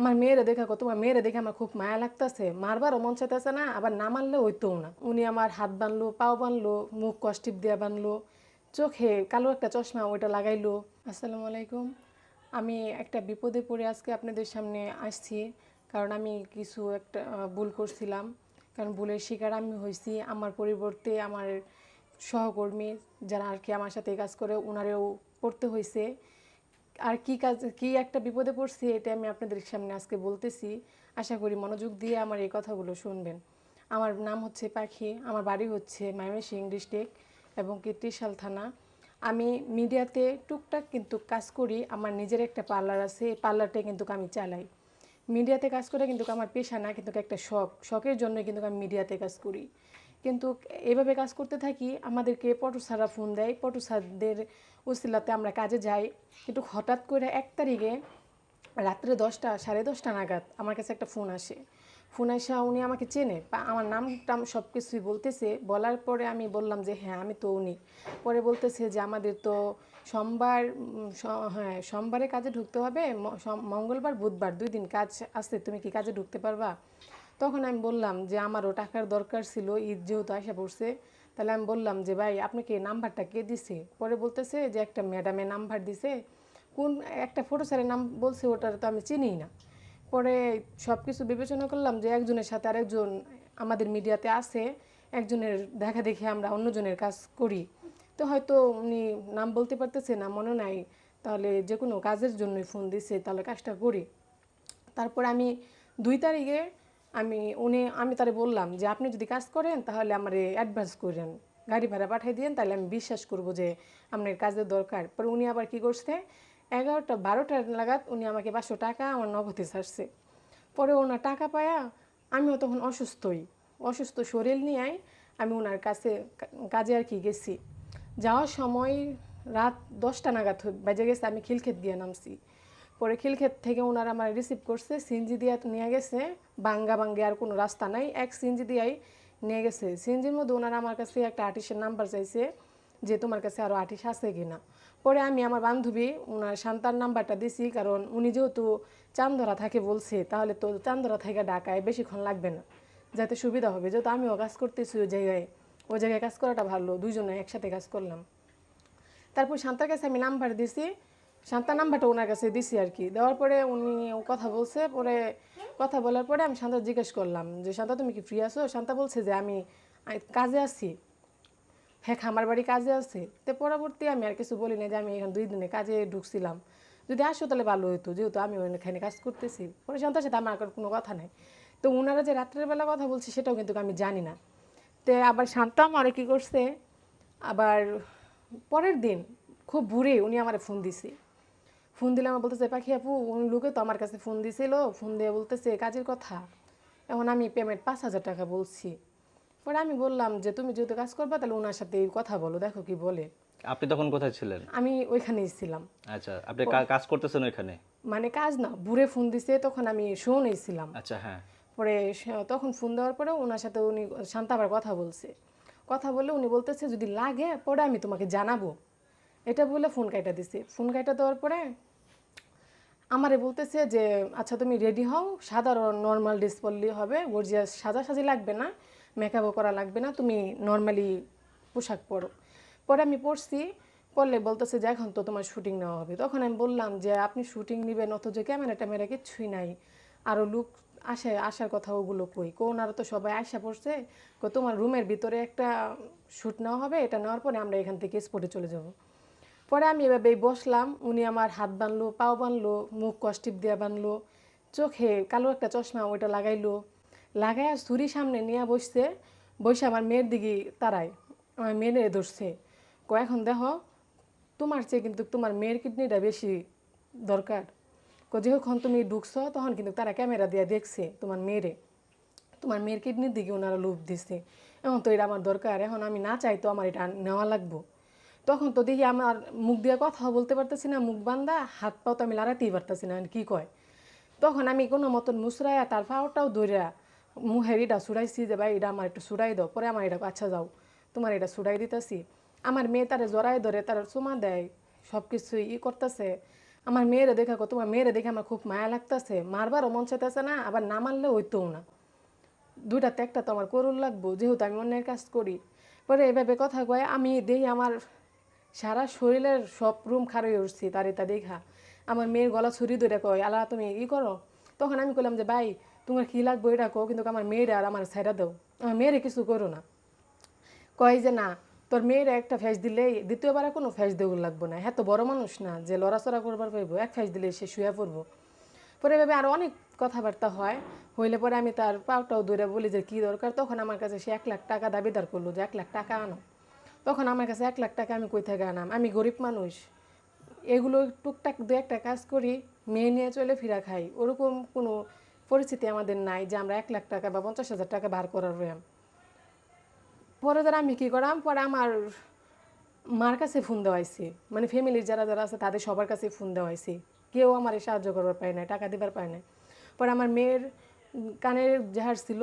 আমার মেয়েরে দেখা কত তোমার মেয়েরে দেখে আমার খুব মায়া লাগতেছে। মারবারও মন চাইতেছে না, আবার না মারলে হইতেও না। উনি আমার হাত বানলো পাও বানলো মুখ কষ্টিপ দিয়ে বানলো চোখে কালো একটা চশমা ওইটা লাগাইলো। আসসালামু আলাইকুম। আমি একটা বিপদে পড়ে আজকে আপনাদের সামনে আসছি, কারণ আমি কিছু একটা ভুল করছিলাম। কারণ ভুলের শিকার আমি হয়েছি আমার পরিবর্তে আমার সহকর্মী যারা আর কি আমার সাথে কাজ করে ওনারেও পড়তে হয়েছে আর কি কাজ, কি একটা বিপদে পড়ছি এটা আমি আপনাদের সামনে আজকে বলতেছি। আশা করি মনোযোগ দিয়ে আমার এই কথাগুলো শুনবেন। আমার নাম হচ্ছে পাখি, আমার বাড়ি হচ্ছে ময়মনসিংহ ডিস্ট্রিক্ট এবং কি ত্রিশাল থানা। আমি মিডিয়াতে টুকটাক কিন্তু কাজ করি, আমার নিজের একটা পার্লার আছে, এই পার্লারটা কিন্তু আমি চালাই। মিডিয়াতে কাজ করে কিন্তু আমার পেশা না, কিন্তু একটা শখ। শখের জন্য কিন্তু আমি মিডিয়াতে কাজ করি। কিন্তু এভাবে কাজ করতে থাকি, আমাদেরকে পটু স্যাররা ফোন দেয়। পটু উসিলাতে আমরা কাজে যাই। কিন্তু হঠাৎ করে এক তারিখে রাত্রে দশটা, সাড়ে দশটা নাগাদ আমার কাছে একটা ফোন আসে। ফোন আসা উনি আমাকে চেনে। বা আমার নাম টাম সব কিছুই বলতেছে। বলার পরে আমি বললাম যে হ্যাঁ আমি তো উনি। পরে বলতেছে যে, আমাদের তো সোমবার হ্যাঁ সোমবারে কাজে ঢুকতে হবে। মঙ্গলবার, বুধবার দুই দিন কাজ আসতে তুমি কি কাজে ঢুকতে পারবা? তখন আমি বললাম যে, আমারও টাকার দরকার ছিল, ঈদ যেহেতু আসা পড়ছে, তাহলে আমি বললাম যে, ভাই আপনাকে নাম্বারটা কে দিছে? পরে বলতেছে যে, একটা ম্যাডামের নাম্বার দিছে। কোন, একটা ফটো স্যারের নাম বলছে, ওটার তো আমি চিনিই না। পরে সব কিছু বিবেচনা করলাম যে, একজনের সাথে আরেকজন আমাদের মিডিয়াতে আছে, একজনের দেখা দেখে আমরা অন্যজনের কাজ করি। তো হয়তো উনি নাম বলতে পারতেছে না, মনে নাই, তাহলে যে কোনো কাজের জন্যই ফোন দিছে, তাহলে কাজটা করি। তারপর আমি দুই তারিখে আমি, উনি, আমি তারে বললাম যে, আপনি যদি কাজ করেন, তাহলে আমার অ্যাডভান্স করেন। গাড়ি ভাড়া পাঠিয়ে দিন তাহলে আমি বিশ্বাস করব যে, আপনার কাজের দরকার। পরে উনি আবার কি করছে, এগারোটা, বারোটা নাগাদ উনি আমাকে পাঁচশো টাকা আমার নগদে ছাড়ছে। পরে ওনার টাকা পায়া আমিও তখন অসুস্থই। অসুস্থ শরীর নিয়ে আমি ওনার কাছে, কাজে আর কি গেছি। যাওয়ার সময় রাত দশটা নাগাদ বেজে গেছে, আমি খিলক্ষেত গিয়ে নামছি। পরে খিলক্ষেত থেকে ওনারা আমার রিসিভ করছে সিনজি দিয়ে নিয়ে গেছে। বাঙ্গা বাঙ্গে আর কোনো রাস্তা নাই। এক সিনজি দিয়াই নিয়ে গেছে। সিনজির মধ্যে ওনারা আমার কাছে একটা আর্টিস্টের নাম্বার চাইছে যে তোমার কাছে আরও আর্টিস্ট আছে কিনা। পরে আমি আমার বান্ধবী ওনার শান্তার নাম্বারটা দিছি, কারণ উনি যেহেতু চান্দরা থাকে বলছে, তাহলে তো চান্দরা থেকে ঢাকায় বেশিক্ষণ লাগবে না। যাতে সুবিধা হবে। যেহেতু আমিও কাজ করতেছি ওই জায়গায়। ওই জায়গায় কাজ করাটা ভালো। দুজনে একসাথে কাজ করলাম। তারপর শান্তার কাছে আমি নাম্বার দিছি। শান্তার নাম্বারটা ওনার কাছে দিছি আর কি। দেওয়ার পরে উনি কথা বলছে, পরে কথা বলার পরে আমি শান্তা জিজ্ঞেস করলাম যে, শান্তা, তুমি কি ফ্রি আছো? শান্তা বলছে যে, আমি কাজে আছি। হ্যাঁ খামার বাড়ি কাজে আছে। তো পরবর্তী আমি আর কিছু বলি না যে, আমি এখানে দুই দিনে কাজে ঢুকছিলাম। যদি আসো তাহলে ভালো হতো যেহেতু আমি ওখানে কাজ করতেছি। পরে শান্তার সাথে আমার কোনো কথা নাই। তো ওনারা যে রাত্রের বেলা কথা বলছে সেটাও কিন্তু আমি জানি না। তো আবার শান্তা আমার কি করছে? আবার পরের দিন খুব ভোরে উনি আমার ফোন দিছে। ফোন দিলে আমার বলতেছে পাখি আপু উনি লোকে তো আমার কাছে ফোন দিছিল। ফোন দিয়ে বলতেছে কাজের কথা? এখন আমি পেমেন্ট পাঁচ হাজার টাকা বলছি। পরে আমি বললাম যে তুমি যেহেতু কাজ করবা তাহলে ওনার সাথে কথা বলো দেখো কি বলে। আপনি তখন কোথায় ছিলেন? আমি ওইখানেই ছিলাম। আচ্ছা আপনি কাজ করতেছেন ওইখানে? মানে কাজ না বুড়ে ফোন দিছে তখন আমি শোনেই ছিলাম। আচ্ছা হ্যাঁ। পরে তখন ফোন দেওয়ার পরে ওনার সাথে উনি শান্ত আবার কথা বলছে। কথা বলে উনি বলতেছে যদি লাগে পরে আমি তোমাকে জানাব। এটা বলে ফোন কাইটা দিছে। ফোন কাইটা দেওয়ার পরে আমারে বলতেছে যে আচ্ছা তুমি রেডি হও সাধারণ নর্মাল ড্রেস পরলেই হবে, গর্জিয়াস সাজাসাজি লাগবে না মেকআপও করা লাগবে না, তুমি নর্মালি পোশাক পরো। পরে আমি পরছি, পরলে বলতেছে যে, এখন তো তোমার শুটিং নেওয়া হবে। তখন আমি বললাম যে, আপনি শুটিং নেবেন অথচ ক্যামেরা ট্যামেরা কিচ্ছুই নাই। আরও লুক আসে, আসার কথা ওগুলো কই? কোন আর তো সবাই আসা পড়ছে তোমার রুমের ভিতরে একটা শ্যুট নেওয়া হবে, এটা নেওয়ার পরে আমরা এখান থেকে স্পটে চলে যাব। পরে আমি এভাবেই বসলাম, উনি আমার হাত বানলো, পাও বানলো, মুখ কষ্টিপ দিয়ে বানলো, চোখে কালো একটা চশমা ওইটা লাগাইলো, লাগাইয়া ছুরি সামনে নিয়ে বসছে, বসে আমার মেয়ের দিকে তারায়, আমার মেয়ের ধরছে কো এখন দেখো, তোমার চেয়ে কিন্তু তোমার মেয়ের কিডনিটা বেশি দরকার। যখন তুমি ঢুকছো, তখন কিন্তু তারা ক্যামেরা দিয়ে দেখছে তোমার মেয়েরে। তোমার মেয়ের কিডনির দিকে ওনারা লোভ দিচ্ছে এখন তো এটা আমার দরকার, এখন আমি না চাই তো আমার এটা নেওয়া লাগবো। তখন তো দেখি আমার মুখ দিয়ে কথা বলতে পারতেছি না, মুখ বান্ধা হাত পাও তো আমি লড়াতেই পারতেছি না, কী কয়? তখন আমি কোনো মতন মুসরাইয়া তার পাওয়াটাও ধরিয়া মুহের এটা সুড়াইছি যে, ভাই, এটা আমার একটু সুড়াই দাও, পরে আমার এটা আচ্ছা যাও, তোমার এটা সুড়াই দিতেছি। আমার মেয়ে তারে জড়াই ধরে, তার চুমা দেয় সব কিছু ই করতেছে। আমার মেয়েরে দেখা তোমার মেয়েরে দেখে আমার খুব মায়া লাগতেছে। মারবারও মন চাইতেছে না, আবার না মারলে হইতেও না। দুইটাতে একটা তো আমার করুন লাগবো, যেহেতু আমি অন্যের কাজ করি। পরে এভাবে কথা কয়, আমি দেখি আমার সারা শরীরের সব রুম খারই উঠছি, তার এটা দেখা। আমার মেয়ের গলা ছুরি ধরে কয়, আল্লাহ, তুমি ই করো। তখন আমি কইলাম যে, ভাই, তোমার কী লাগবে এটা কো কিন্তু আমার মেয়েরা আর আমার সাইডা দাও। আমার মেয়েরে কিছু করো না। কয় যে, না, তোর মেয়ের একটা ফ্যাস দিলেই, দ্বিতীয়বার কোনো ফ্যাস দেওয়া লাগবো না। হ্যাঁ তো বড় মানুষ না যে লড়াচড়া করবার পাইবো, এক ফ্যাস দিলে সে শুয়ে পড়ব। পরে ভেবে আরও অনেক কথাবার্তা হয়। হইলে পরে আমি তার পাওটাও দূরে বলি যে, কী দরকার? তখন আমার কাছে সে এক লাখ টাকা দাবিদার করল যে, এক লাখ টাকা আনো। তখন আমার কাছে এক লাখ টাকা আমি কই থেকে আনাম? আমি গরিব মানুষ। এগুলো টুকটাক দু একটা কাজ করি, মেয়ে নিয়ে চলে ফিরা খাই। ওরকম কোনো পরিস্থিতি আমাদের নাই যে আমরা এক লাখ টাকা বা পঞ্চাশ হাজার টাকা বার করার রয়াম পরে যারা আমি কী করাম? পরে আমার মার কাছে ফোন দেওয়াইছি। মানে ফ্যামিলির যারা যারা আছে তাদের সবার কাছে ফোন দেওয়াইছি। কেউ আমার সাহায্য করবার পায় না টাকা দিবার পায় না পরে আমার মেয়ের কানের জাহাজ ছিল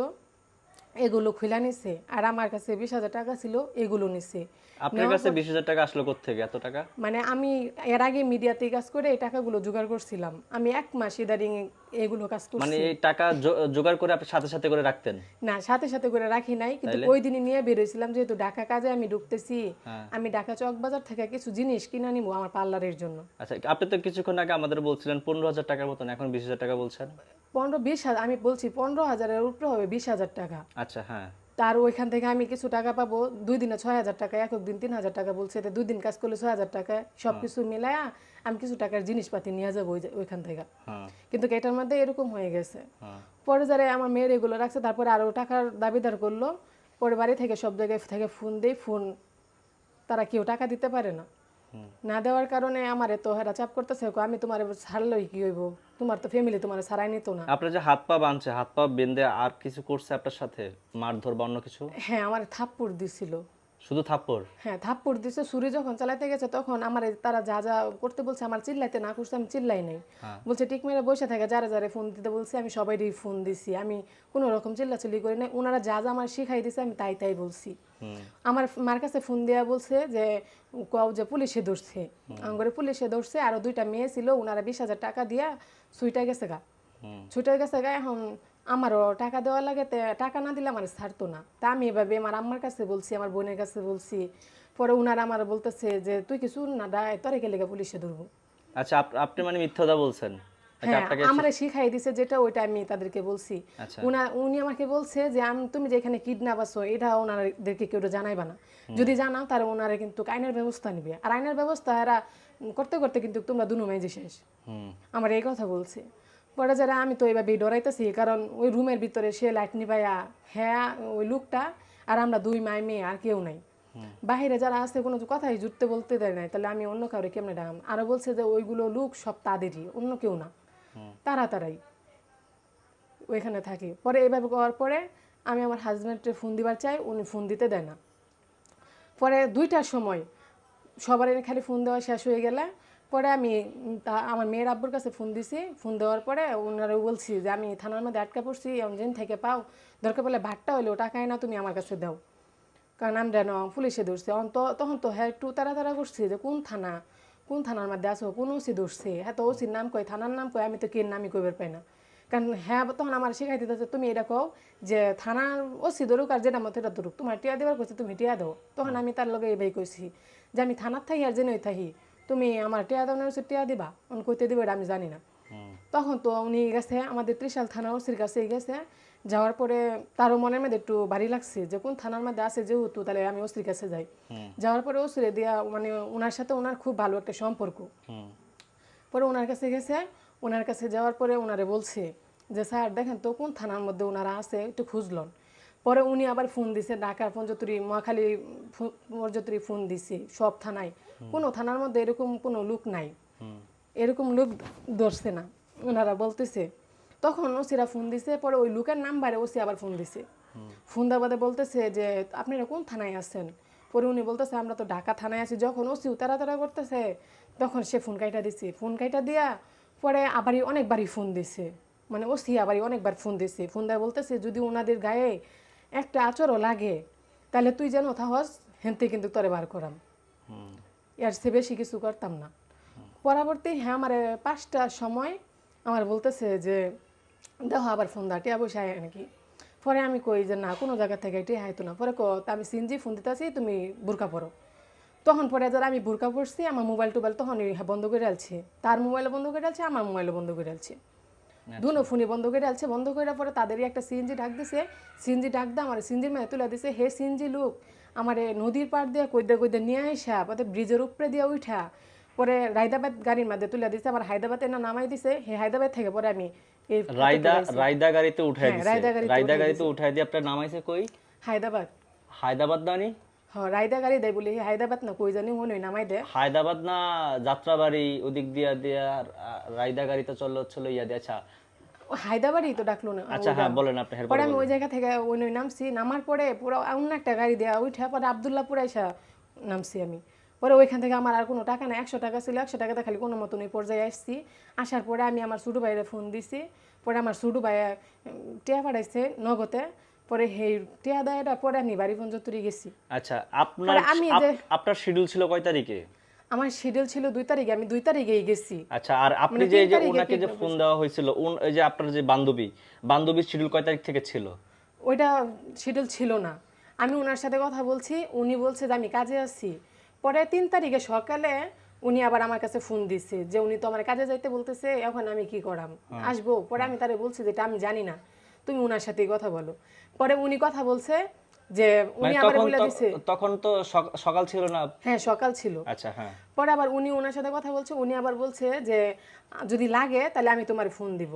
এগুলো খুলে নিছে। আর আমার কাছে বিশ হাজার টাকা ছিল এগুলো নিছে। আপনার কাছে বিশ হাজার টাকা আসলো কোথেকে এত টাকা? মানে আমি এর আগে মিডিয়াতে কাজ করে এই টাকাগুলো জোগাড় করছিলাম। আমি এক মাস ইদারিং এগুলো কাজ করছি। মানে এই টাকা জোগাড় করে আপনি সাথে সাথে করে রাখতেন? না সাথে সাথে করে রাখি নাই। কিন্তু ওই দিনই নিয়ে বেরোইছিলাম যেহেতু ঢাকা কাজে আমি ঢুকতেছি। হ্যাঁ। আমি ঢাকা চক বাজার থেকে কিছু জিনিস কিনে নিবো আমার পার্লারের জন্য। আচ্ছা আপনি তো কিছুক্ষণ আগে আমাদের বলছিলেন পনেরো হাজার টাকার মতন এখন বিশ হাজার টাকা বলছেন। পনেরো বিশ হাজার আমি বলছি পনেরো হাজারের উপরে হবে বিশ হাজার টাকা। আচ্ছা হ্যাঁ। তার ওইখান থেকে আমি কিছু টাকা পাবো দুই দিনে ছয় হাজার টাকা এক দিন তিন হাজার টাকা বলছে দুই দিন কাজ করলে ছয় হাজার টাকা সব কিছু মিলায়া আমি কিছু টাকার জিনিসপাতি নিয়ে যাব ওইখান থেকে। হ্যাঁ। কিন্তু এটার মধ্যে এরকম হয়ে গেছে। হ্যাঁ। পরে যারা আমার মেয়ের এগুলো রাখছে তারপরে আরও টাকার দাবিদার করল পরে বাড়ি থেকে সব জায়গায় থেকে ফোন দেই ফোন তারা কেউ টাকা দিতে পারে না। না দেওয়ার কারণে আমার এত হেরা চাপ করতেছে আমি তোমার ছাড়লেই কি হইব? তোমার তো ফ্যামিলি তোমার ছাড়াই নিত না। আপনার যে হাত পা বাঁধছে হাত পা বেঁধে আর কিছু করছে আপনার সাথে? মারধর বা অন্য কিছু? হ্যাঁ আমার থাপ্পড় দিছিল। শুধু থাপ্পড়? হ্যাঁ থাপ্পড় দিছে ছুরি যখন চালাতে গেছে তখন আমার তারা যা যা করতে বলছে আমার চিল্লাইতে না করছে আমি চিল্লাই নাই। হ্যাঁ। বলছে টিক মেরে বসে থাকে যারা যারা ফোন দিতে বলছে আমি সবাইরই ফোন দিছি আমি কোনো রকম চিল্লাচিল্লি করি নাই ওনারা যা যা আমার শিখাই দিছে আমি তাই তাই বলছি। আমার মার কাছে ফোন দেওয়া বলছে যে কও যে পুলিশে ধরছে। আমার পুলিশে ধরছে আরও দুইটা মেয়ে ছিল ওনারা বিশ হাজার টাকা দিয়া ছুইটা গেছে গা। ছুটে গেছে গা এখন আমারও টাকা দেওয়া লাগে টাকা না দিলে আমার ছাড়তো না। তা আমি এভাবে আমার আম্মার কাছে বলছি আমার বোনের কাছে বলছি পরে ওনারা আমার বলতেছে যে তুই কিছু না ডায় তোরে কে লেগে পুলিশে ধরবো। আচ্ছা আপনি মানে মিথ্যাদা বলছেন? হ্যাঁ আমারে শিখাই দিছে যেটা ওইটা আমি তাদেরকে বলছি। আচ্ছা। উনা উনি আমাকে বলছে যে আমি তুমি যেখানে কিডন্যাপ আছো এটা ওনাদেরকে কেউ জানাইবা না। যদি জানাও তাহলে ওনারা কিন্তু আইনের ব্যবস্থা নিবে। আর আইনের ব্যবস্থা এরা করতে করতে কিন্তু তোমরা দুনো মেয়ে শেষ আমার এই কথা বলছে। পরে যারা আমি তো এইভাবে ডরাইতেছি কারণ ওই রুমের ভিতরে সে লাইট নিবাইয়া হ্যাঁ ওই লোকটা আর আমরা দুই মায় মেয়ে আর কেউ নাই। বাইরে যারা আছে কোনো কথাই জুটতে বলতে দেয় নাই। তাহলে আমি অন্য কাউরে কেমনে ডাকাম আরও বলছে যে ওইগুলো লোক সব তাদেরই অন্য কেউ না। তারা তারাই ওইখানে থাকি। পরে এইভাবে করার পরে আমি আমার হাজব্যান্ডের ফোন দিবার চাই উনি ফোন দিতে দেয় না। পরে দুইটার সময় সবার খালি ফোন দেওয়া শেষ হয়ে গেলে পরে আমি তা, আমার মেয়ের আব্বুর কাছে ফোন দিছি। ফোন দেওয়ার পরে ওনারা বলছি যে, আমি থানার মধ্যে আটকা পড়ছি যেন থেকে পাও। দরকার পড়লে ভাতটা হলেও টাকায় না তুমি আমার কাছে দাও। কারণ আমরা ন পুলিশে ধরছে। তখন তো হ্যাঁ একটু তারা করছি যে, কোন থানা? কোন থানার মধ্যে আসো কোন ওসি ধরছে? হ্যাঁ তো ওসির নাম কয়, থানার নাম কয়? আমি তো কে নামই কইবার পাই না। কারণ হ্যাঁ তখন আমার শিখাই দিতেছে, তুমি এটা কও যে, থানার ওসি ধরুক আর যেটা মতো এটা ধরুক। তোমার টিয়া দেওয়ার কইছে, তুমি টিয়া দাও। তখন আমি তার লগে এবাই কইছি যে, আমি থানার থাকি আর জেনে থাকি তুমি আমার টিয়া দাও না টিয়া দিবা? অন কইতে দিবে এটা আমি জানি না। তখন তো উনি গেছে আমাদের ত্রিশাল থানা ওসির কাছে গেছে। যাওয়ার পরে তারও মনের মধ্যে একটু ভারী লাগছে যে কোন থানার মধ্যে আছে যেহেতু তাহলে আমি ওসির কাছে যাই। যাওয়ার পরে ওসিরে দিয়া মানে ওনার সাথে ওনার খুব ভালো একটা সম্পর্ক। হুম। পরে ওনার কাছে গেছে ওনার কাছে যাওয়ার পরে ওনারে বলছে যে স্যার দেখেন তো কোন থানার মধ্যে ওনারা আছে একটু খুঁজলন। পরে উনি আবার ফোন দিছে ঢাকার পঞ্চতুরি মহাখালী পঞ্চতুরি ফোন দিছে সব থানায়। কোনো থানার মধ্যে এরকম কোনো লোক নাই। এরকম লোক ধরছে না। ওনারা বলতেছে তখন ওসিরা ফোন দিছে পরে ওই লোকের নাম্বারে ওসি আবার ফোন দিছে। ফোন দেওয়া বাদে বলতেছে যে আপনারা কোন থানায় আছেন? পরে উনি বলতেছে আমরা তো ঢাকা থানায় আছি। যখন ওসি তারা করতেছে তখন সে ফোন কাইটা দিছে। ফোন কাইটা দিয়া পরে আবারই অনেকবারই ফোন দিছে। মানে ওসি আবারই অনেকবার ফোন দিছে। ফোন দেওয়া বলতেছে যদি ওনাদের গায়ে একটা আচরও লাগে তাহলে তুই যেন থাহস হেনতে কিন্তু তরে বার করাম। এর সে বেশি কিছু করতাম না। পরবর্তী হ্যাঁ আমার পাঁচটার সময় আমার বলতেছে যে, দেখো, আবার ফোন দা টিয়া বসে নাকি? পরে আমি কই যে, না, কোনো জায়গা থেকে এটি হাইতো না। পরে আমি সিনজি ফোন দিতেছি, তুমি বোরকা পরো। তখন পরে যারা আমি বোরকা পরছি, আমার মোবাইল টোবাইল তখন বন্ধ করে আলছি তার মোবাইলও বন্ধ করে আলছে আমার মোবাইলও বন্ধ করে আলছি দুনো ফোনই বন্ধ করে আলছে বন্ধ করে পরে তাদেরই একটা সিএনজি ডাক দিছে। সিএনজি ডাক দা আমার সিএনজির মেয়ে তুলে দিছে হে সিএনজি লোক আমার নদীর পাড় দিয়ে কইদে কইদে নিয়ে আইসা পরে ব্রিজের উপরে দিয়ে উঠা পরে রায়দাবাদ গাড়ির মধ্যে তুলে দিছে আমার হায়দ্রাবাদে না নামাই দিছে হে হায়দ্রাবাদ থেকে পরে আমি রায়দা রায়দা গাড়িতে উঠাই হ্যাঁ, দিছে। রায়দা গাড়িতে উঠাই দিয়ে আপনার নামাইছে কই? হায়দ্রাবাদ। হায়দ্রাবাদ দানি হ রায়দা গাড়ি দেয় বলে হে হায়দ্রাবাদ না কই জানি নামাই হায়দ্রাবাদ না যাত্রাবাড়ি ওদিক দিয়া দিয়া রায়দা চলল হচ্ছিল ইয়া দিয়ে আচ্ছা। হায়দ্রাবাদই তো ডাকলো না আচ্ছা হ্যাঁ বলেন আপনি পরে আমি ওই জায়গা থেকে ওই নই নামছি নামার পরে পুরো অন্য একটা গাড়ি উঠে পরে আবদুল্লাপুর আইসা নামছি আমি। পরে ওইখান থেকে আমার আর কোনো টাকা না একশো টাকা ছিল একশো টাকাতে খালি কোনো মতন ওই পর্যায়ে আসছি। আসার পরে আমি আমার ছোটো ভাইয়ের ফোন দিছি পরে আমার ছোটো ভাই টিয়া পাঠাইছে নগতে পরে সেই টিয়া দেয়টা পরে আমি বাড়ি পর্যন্ত গেছি। আচ্ছা আপনার আমি যে- আপনার শিডিউল ছিল কয় তারিখে? আমার শিডিউল ছিল দুই তারিখে আমি দুই তারিখেই গেছি। আচ্ছা আর আপনি মানে যে যে ওনাকে যে ফোন দেওয়া হয়েছিল উন- ওই যে আপনার যে বান্ধবী বান্ধবীর শিডিউল কয় তারিখ থেকে ছিল? ওইটা শিডিউল ছিল না। আমি ওনার সাথে কথা বলছি উনি বলছে যে আমি কাজে আছি। পরে তিন তারিখে সকালে উনি আবার আমার কাছে ফোন দিছে যে উনি তো আমার কাজে যাইতে বলতেছে এখন আমি কি করাম? আসব? পরে আমি তারে বলছি যে এটা আমি জানি না। তুমি ওনার সাথেই কথা বলো। পরে উনি কথা বলছে যে উনি মানে আমার বলে দিছে। তখন তো সকাল ছিল না? হ্যাঁ সকাল ছিল। আচ্ছা হ্যাঁ। পরে আবার উনি ওনার সাথে কথা বলছে উনি আবার বলছে যে যদি লাগে তাহলে আমি তোমার ফোন দিব।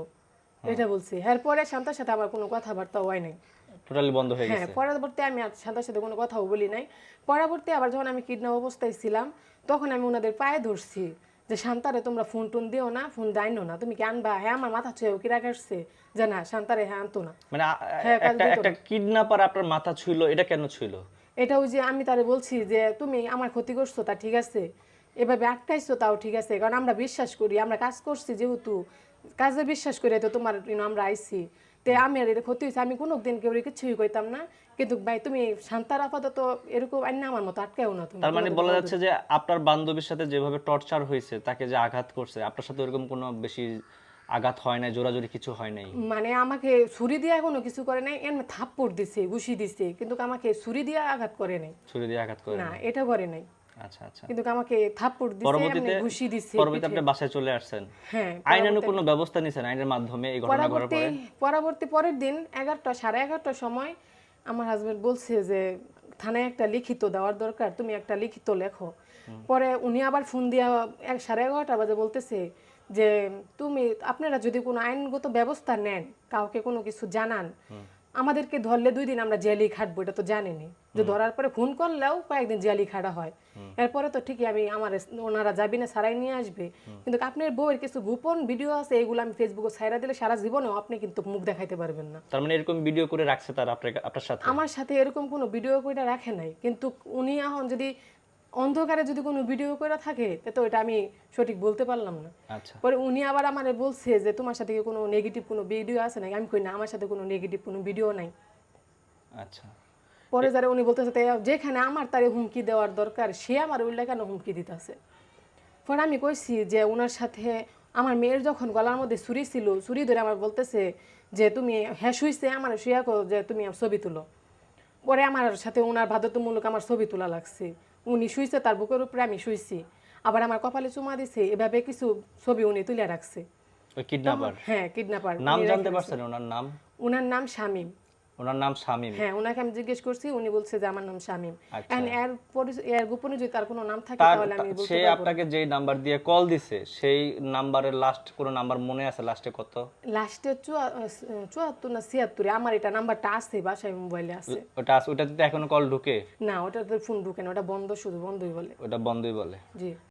এটা বলছি। এরপরে শান্তার সাথে আমার কোনো কথাবার্তা হয় নাই। টোটালি বন্ধ হয়ে গেছে হ্যাঁ গেছে। পরবর্তী আমি আর সাদার সাথে কোনো কথাও বলি নাই। পরবর্তী আবার যখন আমি কিডন্যাপ অবস্থায় ছিলাম তখন আমি ওনাদের পায়ে ধরছি। যে শান্তারে তোমরা ফোন টোন দিও না ফোন যাইনো না। তুমি কি আনবা? হ্যাঁ আমার মাথা ছুঁয়েও কিরা কাটছে যে না শান্তারে হ্যাঁ আনতো না। মানে হ্যাঁ, একটা কিডন্যাপার আপনার মাথা ছুইল এটা কেন ছুইল? এটা ওই যে আমি তারে বলছি যে তুমি আমার ক্ষতি করছ তা ঠিক আছে এভাবে আটকাইছো তাও ঠিক আছে। কারণ আমরা বিশ্বাস করি আমরা কাজ করছি যেহেতু কাজে বিশ্বাস করে তো তোমার আমরা আইছি। তে আমি আর এটা ক্ষতি হয়েছে আমি কোনো দিন কেউ কিছুই কইতাম না। কিন্তু ভাই তুমি শান্তার আপাতত এরকম আইনা আমার মতো আটকাও না তুমি। তার মানে বলা যাচ্ছে যে আপনার বান্ধবীর সাথে যেভাবে টর্চার হয়েছে তাকে যে আঘাত করছে আপনার সাথে এরকম কোনো বেশি আঘাত হয় নাই জোরাজোরি কিছু হয় নাই? মানে আমাকে ছুরি দিয়ে কোনো কিছু করে নাই এমনি থাপ্পড় দিছে ঘুষি দিছে কিন্তু আমাকে ছুরি দিয়ে আঘাত করে নাই। ছুরি দিয়ে আঘাত করে না এটা করে নাই। আচ্ছা আচ্ছা। কিন্তু আমাকে থাপ্পড় দিছে পরবর্তীতে ঘুষি দিছে পরবর্তীতে আপনি বাসায় চলে আসছেন। হ্যাঁ আইনানু কোনো ব্যবস্থা নিছেন আইনের মাধ্যমে এই ঘটনা ঘটার পরবর্তী পরে পরবর্তী পরের দিন এগারোটা সাড়ে এগারোটার সময় আমার হাজবেন্ড বলছে যে থানায় একটা লিখিত দেওয়ার দরকার তুমি একটা লিখিত লেখো। পরে উনি আবার ফোন দিয়া এক সাড়ে এগারোটা বাজে বলতেছে যে তুমি আপনারা যদি কোনো আইনগত ব্যবস্থা নেন কাউকে কোনো কিছু জানান আমাদেরকে ধরলে দুই দিন আমরা জেলই খাটবো এটা তো জানেনি যে ধরার পরে ফোন করলেও কয়েকদিন জেলই খাটা হয়। এরপরে তো ঠিকই আমি আমার ওনারা যাবি না সারাই নিয়ে আসবে। কিন্তু আপনার বউয়ের কিছু গোপন ভিডিও আছে এগুলো আমি ফেসবুকে ছাইরা দিলে সারা জীবনেও আপনি কিন্তু মুখ দেখাইতে পারবেন না। তার মানে এরকম ভিডিও করে রাখছে তার আপনার আপনার সাথে? আমার সাথে এরকম কোনো ভিডিও করে রাখে নাই। কিন্তু উনি এখন যদি অন্ধকারে যদি কোনো ভিডিও করে থাকে তো এটা আমি সঠিক বলতে পারলাম না। আচ্ছা। পরে উনি আবার আমার বলছে যে তোমার সাথে কি কোনো নেগেটিভ কোনো ভিডিও আছে নাকি? আমি কই না আমার সাথে কোনো নেগেটিভ কোনো ভিডিও নাই। আচ্ছা। পরে যারা উনি বলতেছে যেখানে আমার তারে হুমকি দেওয়ার দরকার সে আমার উল্লেখ কেন হুমকি দিতেছে? পরে আমি কইছি যে ওনার সাথে আমার মেয়ের যখন গলার মধ্যে ছুরি ছিল ছুরি ধরে আমার বলতেছে যে তুমি হ্যাঁ শুইছে আমার শুয়া যে তুমি ছবি তুলো। পরে আমার সাথে ওনার বাধ্যতামূলক আমার ছবি তোলা লাগছে। উনি শুইছে তার বুকের উপরে আমি শুইছি। আবার আমার কপালে চুমা দিছে এভাবে কিছু ছবি উনি তুলে রাখছে। ওই কিডন্যাপার হ্যাঁ কিডন্যাপার নাম জানতে পারছেন ওনার নাম? ওনার নাম শামীম। ওনার নাম শামীম। হ্যাঁ ওনাকে আমি জিজ্ঞেস করছি উনি বলছে যে আমার নাম শামীম। আচ্ছা। এখন এর পরিচ- এর গোপনে যদি তার কোনো নাম থাকে তাহলে আমি বলতে সে আপনাকে যেই নাম্বার দিয়ে কল দিছে সেই নাম্বারের লাস্ট কোন নাম্বার মনে আছে? লাস্টে কত? লাস্টে চুয়াত্তর না ছিয়াত্তরে? আমার এটা নাম্বারটা আছে বাসায় মোবাইলে আছে। ওটা আছে ওটাতে তো এখনও কল ঢুকে? না ওটা তো ফোন ঢুকে না ওটা বন্ধ শুধু বন্ধই বলে। ওটা বন্ধই বলে। জি।